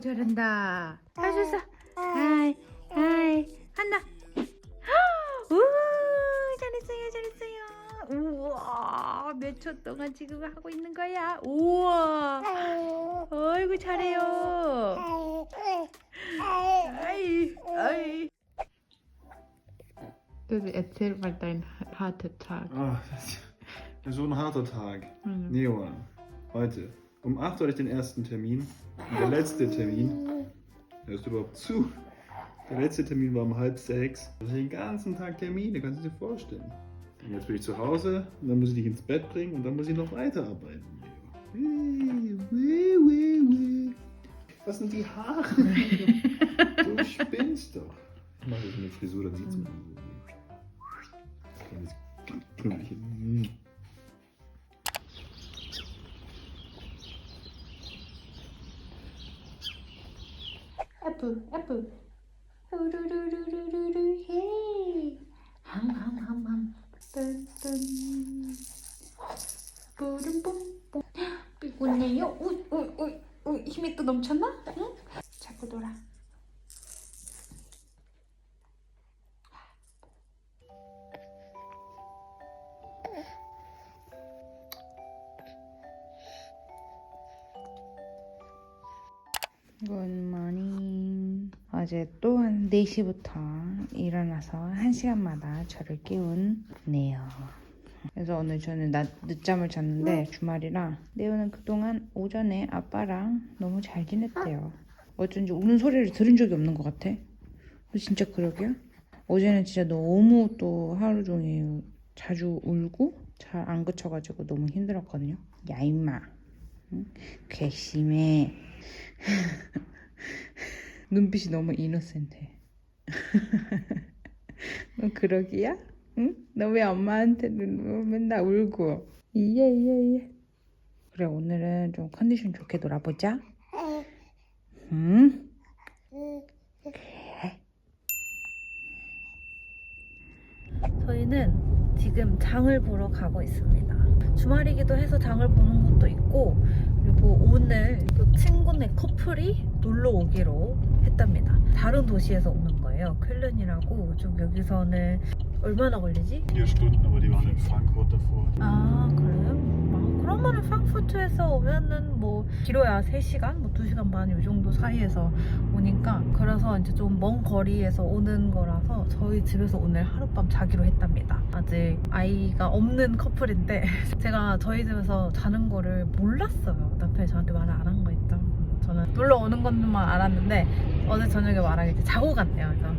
잘한다 할 수 있어 하이 하이 한다 우 잘했어요 잘했어요 우와 몇 초 동안 지금 하고 있는 거야 우와 어이구 잘해요 아이 아이 Du erzähl mal deinen harten Tag. Ah, das ist so ein harter Tag. Mhm. Neon, heute. Um 8 Uhr hatte ich den ersten Termin. Und der letzte Termin, hörst du überhaupt zu? Der letzte Termin war um halb sechs. Da hatte ich den ganzen Tag Termine, kannst du dir vorstellen. Und jetzt bin ich zu Hause und dann muss ich dich ins Bett bringen und dann muss ich noch weiterarbeiten. Was sind die Haare? du spinnst doch. Ich mache jetzt eine Frisur, dann sieht's man so. Kleines Knüppelchen. 애플 애플. 후루루루루루루 헤이. 함함함함. 뚠뚠 뿌름뿜뿜. 피곤해요? 우우우우 힘이 또 넘쳤나? 응? 자꾸 놀아. 굿모닝 어제 또한 4시부터 일어나서 1시간마다 저를 깨운 네요. 그래서 오늘 저는 낮, 늦잠을 잤는데 주말이라 네오는 그동안 오전에 아빠랑 너무 잘 지냈대요. 어쩐지 우는 소리를 들은 적이 없는 것 같아. 진짜 그러게요? 어제는 진짜 너무 또 하루 종일 자주 울고 잘 안 그쳐가지고 너무 힘들었거든요. 야 임마. 응? 괘씸해 눈빛이 너무 이노센트해. 너 그러기야? 응? 너 왜 엄마한테 눈 맨날 울고? 예예예. 그래 오늘은 좀 컨디션 좋게 놀아보자. 응? 그래. 저희는 지금 장을 보러 가고 있습니다. 주말이기도 해서 장을 보는 것도 있고 친구네 커플이 놀러 오기로 했답니다. 다른 도시에서 오는 거예요. 쾰른이라고 좀 여기서는 얼마나 걸리지? Vier Stunden, aber die waren in Frankfurt davor. 아 그래요? 아, 그러면은 프랑크푸르트에서 오면은 뭐 길어야 3시간? 뭐 2시간 반 요 정도 사이에서 오니까 그래서 이제 좀 먼 거리에서 오는 거라서 저희 집에서 오늘 하룻밤 자기로 했답니다 아직 아이가 없는 커플인데 제가 저희 집에서 자는 거를 몰랐어요 남편이 저한테 말을 안 한거 있죠 저는 놀러 오는 것만 알았는데 어제 저녁에 말하기 자고 갔네요. 그래서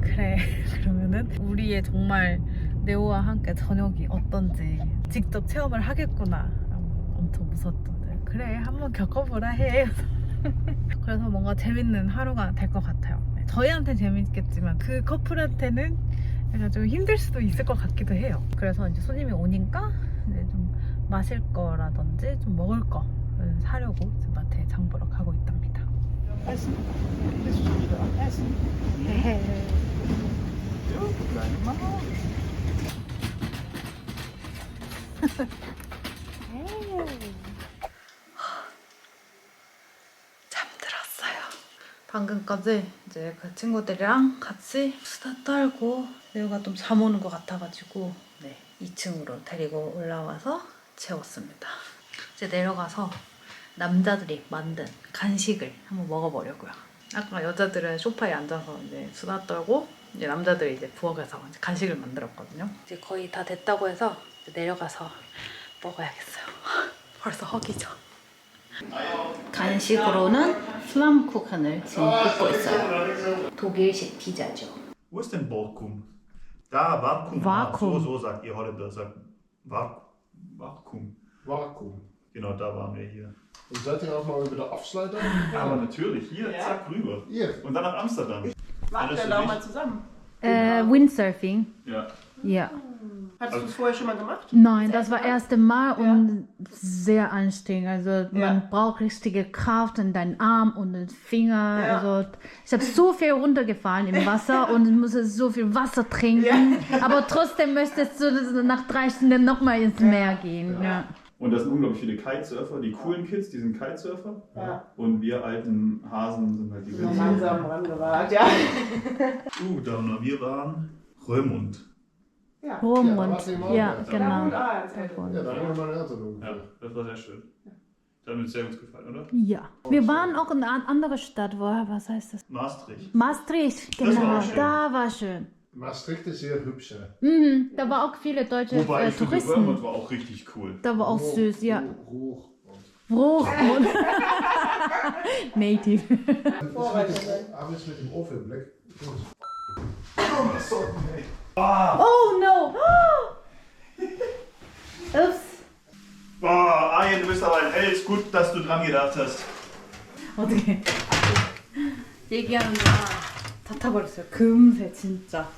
그래 그러면은 우리의 정말 네오와 함께 저녁이 어떤지 직접 체험을 하겠구나. 엄청 무섭던데. 그래 한번 겪어보라 해. 그래서 뭔가 재밌는 하루가 될 것 같아요. 네, 저희한테는 재밌겠지만 그 커플한테는 약간 좀 힘들 수도 있을 것 같기도 해요. 그래서 이제 손님이 오니까 이제 좀 마실 거라든지 좀 먹을 거 사려고 마트에 장 보러 가고 있답니다. 잠들었어요. 방금까지 이제 그 친구들이랑 같이 수다 떨고 내우가 좀 잠 오는 것 같아가지고 네 2층으로 데리고 올라와서 재웠습니다. 이제 내려가서 남자들이 만든 간식을 한번 먹어보려고요. 아까 여자들은 소파에 앉아서 이제 수다 떨고 이제 남자들이 이제 부엌에서 이제 간식을 만들었거든요. 이제 거의 다 됐다고 해서 내려가서 먹어야겠어요. 벌써 허기져. 간식으로는 플럼쿠켄을 지금 굽고 있어요. 독일식 피자죠. Wo ist denn Borkum? Da, Vakuum. Vakuum. So, so sagt ihr Holländer. Sagt Vakuum. Vakuum. Vakuum. Genau, da waren wir hier. Und seid ihr auch mal über der Afsluiter? Aber natürlich, hier, zack, rüber. Hier. Und dann nach Amsterdam. Machen wir Erinnerst du da dich? mal zusammen. Äh, Windsurfing. Ja. Ja. Hast du es vorher schon mal gemacht? Nein, das war das erste Mal und sehr anstrengend. Also man Ja. braucht richtige Kraft in deinen Arm und den Finger. Ja. Also ich habe so viel runtergefallen im Wasser und musste so viel Wasser trinken. Aber trotzdem möchtest du nach drei Stunden nochmal ins Meer gehen. Ja. Und das sind unglaublich viele Kitesurfer. Die coolen Kids, die sind Kitesurfer. Ja. Und wir alten Hasen sind halt die Wilden. langsam rangewagt, ja. Uh, da waren wir waren Römund. Ja. Rumund. Ja, Ja, genau. Ja, da haben wir Eltern umgeführt. Ja, das war sehr schön. Das hat mir sehr gut gefallen, oder? Ja. Wir waren auch in einer anderen Stadt. Woher, was heißt das? Maastricht. Maastricht, Das war genau. schön. Da war schön. Maastricht ist sehr hübsch. Mhm, da war auch viele deutsche Wobei, äh, Touristen. Wobei, war auch richtig cool. Da war auch Ruch, süß, ja. Ruch. Bruch und Native. Aber jetzt mit dem Ofenblick. Oh oh no! Ups. Boah, Arjen, du bist aber ein Held. Gut, dass du dran gedacht hast. Okay. Sehr gerne. 다 타버렸어요. 금세 진짜.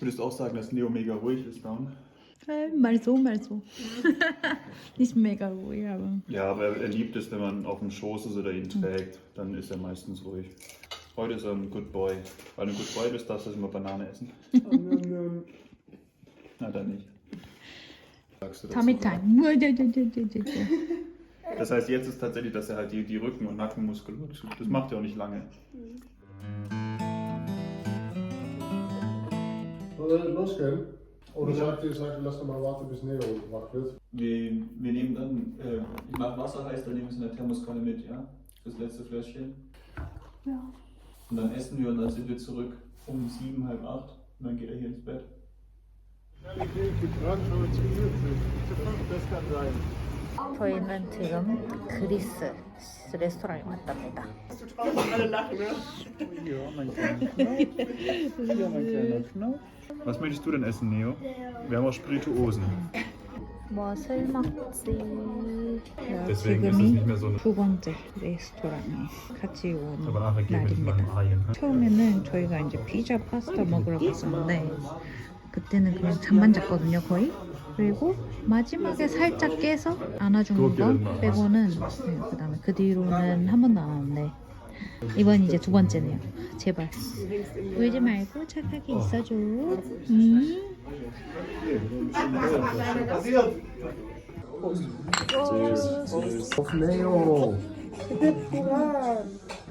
Würdest du auch sagen, dass Neo mega ruhig ist, Down? 말 so, 말 so. Nicht mega ruhig, aber. Ja, aber er, er liebt es, wenn man auf dem Schoß ist oder ihn trägt. Dann ist er meistens ruhig. Heute ist er ein Good Boy. Weil du ein Good Boy bist, darfst du immer Banane essen. Na, dann nicht. Sagst du dazu, Tummy oder? time. Das heißt, jetzt ist tatsächlich, dass er halt die, die Rücken- und Nackenmuskulatur, das macht er auch nicht lange. Sollen wir losgehen? Oder sagt ihr, sagt, ihr, lass doch mal warten, bis Neo wach wird? Wir, wir nehmen dann, äh, ich mache Wasser heiß, dann nehmen wir es in der Thermoskanne mit, ja? Das letzte Fläschchen. Ja. Und dann essen wir und dann sind wir zurück um sieben, halb acht. Und dann geht er hier ins Bett. 저희는 지금 그리스 레스토랑에 왔답니다. Alle lachen, ne? Was möchtest du denn essen, Neo? Wir haben auch Spirituosen. 무엇을 먹지? Deswegen ist es nicht mehr so eine. 두 번째 레스토랑에 같이 온 Aber nachher gehen wir zu 날입니다. 처음에는 저희가 이제 피자 파스타 먹으러 갔었는데 그때는 그냥 잠만 잤거든요 거의 그리고 마지막에 살짝 깨서 안아주는 거 빼고는 네, 그 다음에 그 뒤로는 한 번도 안 왔는데 이번 이제 두 번째네요. 제발. 울지 말고 착하게 있어줘. 음. Of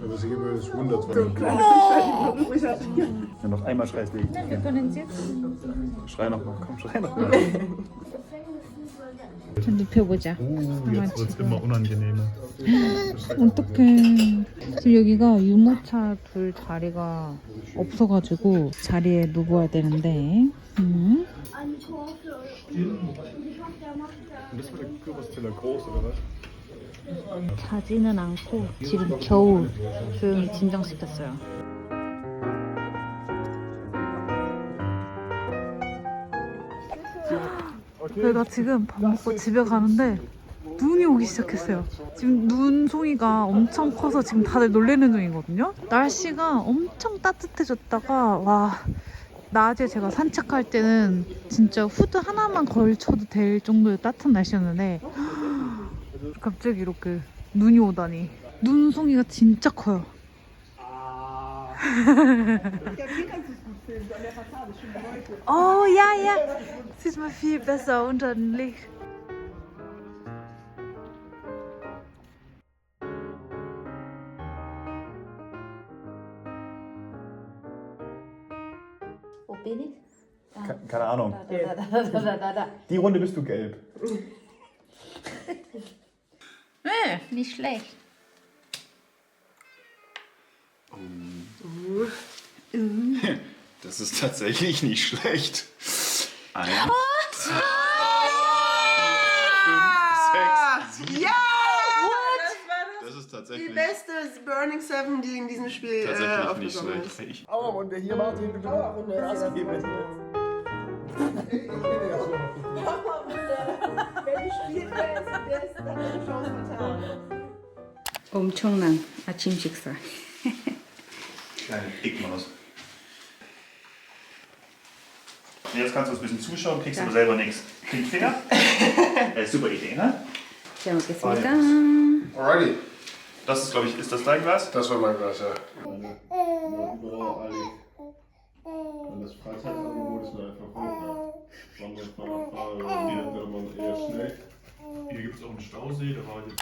Neo! Aber sie geben uns 100 Ja, noch einmal schreist du. wir können jetzt Schrei noch mal, komm, schrei noch mal. 좀 눕혀보자 Uh, jetzt wird es immer unangenehmer. 어떡해. 지금 여기가 유모차 둘 자리가 없어가지고 자리에 누워야 되는데. 음. Das war der Kürbiszeller groß, oder was? 자지는 않고 지금 겨우 조용히 진정시켰어요. 저희가 지금 밥 먹고 집에 가는데 눈이 오기 시작했어요. 지금 눈송이가 엄청 커서 지금 다들 놀래는 중이거든요. 날씨가 엄청 따뜻해졌다가 와 낮에 제가 산책할 때는 진짜 후드 하나만 걸쳐도 될 정도의 따뜻한 날씨였는데 갑자기 이렇게 눈이 오다니 눈송이가 진짜 커요. oh ja, ja. Sieht man viel besser unter dem Licht. Wo bin ich? Keine Ahnung. Die Runde bist du gelb. Nicht schlecht. Das ist tatsächlich nicht schlecht. Eins, zwei, fünf, sechs, sieben. Ja! Das ist Die tatsächlich, beste Burning Seven, die in diesem Spiel äh, tatsächlich nicht aufgekommen schlecht. ist. Auerrunde, hier Martin, bitte. Auerrunde, das ist 엄청난 아침 식사. Kleine Pickmaus. Jetzt kannst du uns ein bisschen zuschauen, kriegst aber selber nichts. Finger. Äh, super Idee, ne? Ja, 잘 먹겠습니다. Alrighty. Das ist, glaube ich, ist das dein Glas? Das war mein Glas, ja. Boah, Alter. Überall eigentlich. Wenn das Freizeitangebot ist, dann einfach hoch. Hier will man eher schnell. Hier gibt es auch einen Stausee, da war ich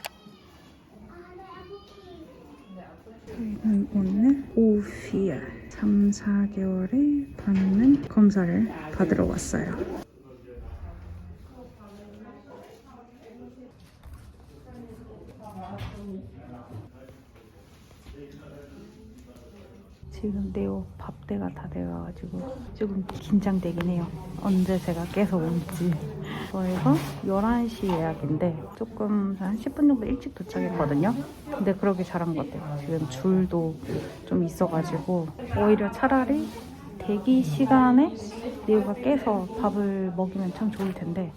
저희는 오늘 오피아 3, 4개월에 받는 검사를 받으러 왔어요. 지금 네오 밥대가 다 되어가지고 조금 긴장되긴 해요. 언제 제가 깨서 올지. 저희가 11시 예약인데 조금 한 10분 정도 일찍 도착했거든요. 근데 그러기 잘한 것 같아요. 지금 줄도 좀 있어가지고 오히려 차라리 대기 시간에 네오가 깨서 밥을 먹이면 참 좋을 텐데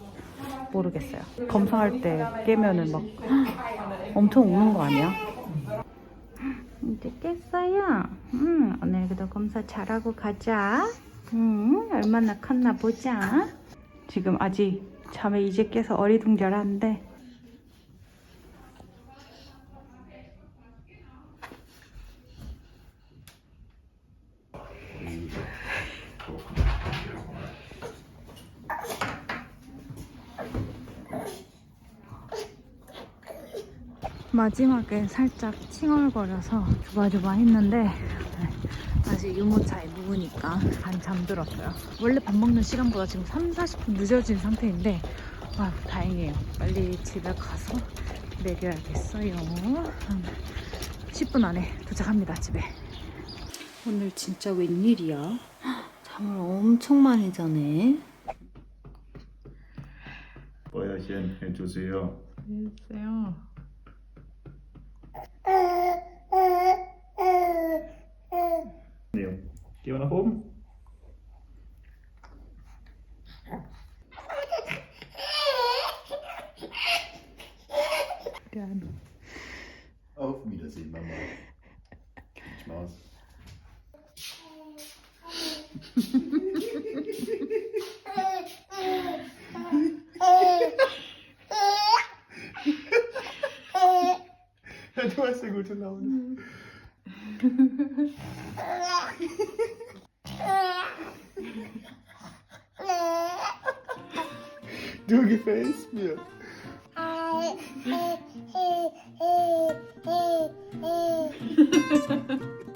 모르겠어요. 검사할 때 깨면은 막 엄청 우는 거 아니야? 이제 깼어요. 응, 오늘도 검사 잘하고 가자. 응, 얼마나 컸나 보자. 지금 아직 잠에 이제 깨서 어리둥절한데. 마지막에 살짝 칭얼거려서 조바조바 했는데 아직 유모차에 누우니까 반 잠들었어요. 원래 밥 먹는 시간보다 지금 3, 40분 늦어진 상태인데 아 다행이에요. 빨리 집에 가서 먹여야겠어요. 한 10분 안에 도착합니다 집에. 오늘 진짜 웬일이야? 잠을 엄청 많이 자네. Bäuerchen 해주세요. 됐어요. Leo, gehen wir nach oben? 미안. Auf Wiedersehen, Mama. Schmaus. Du hast ja gute Laune. Du gefällst mir.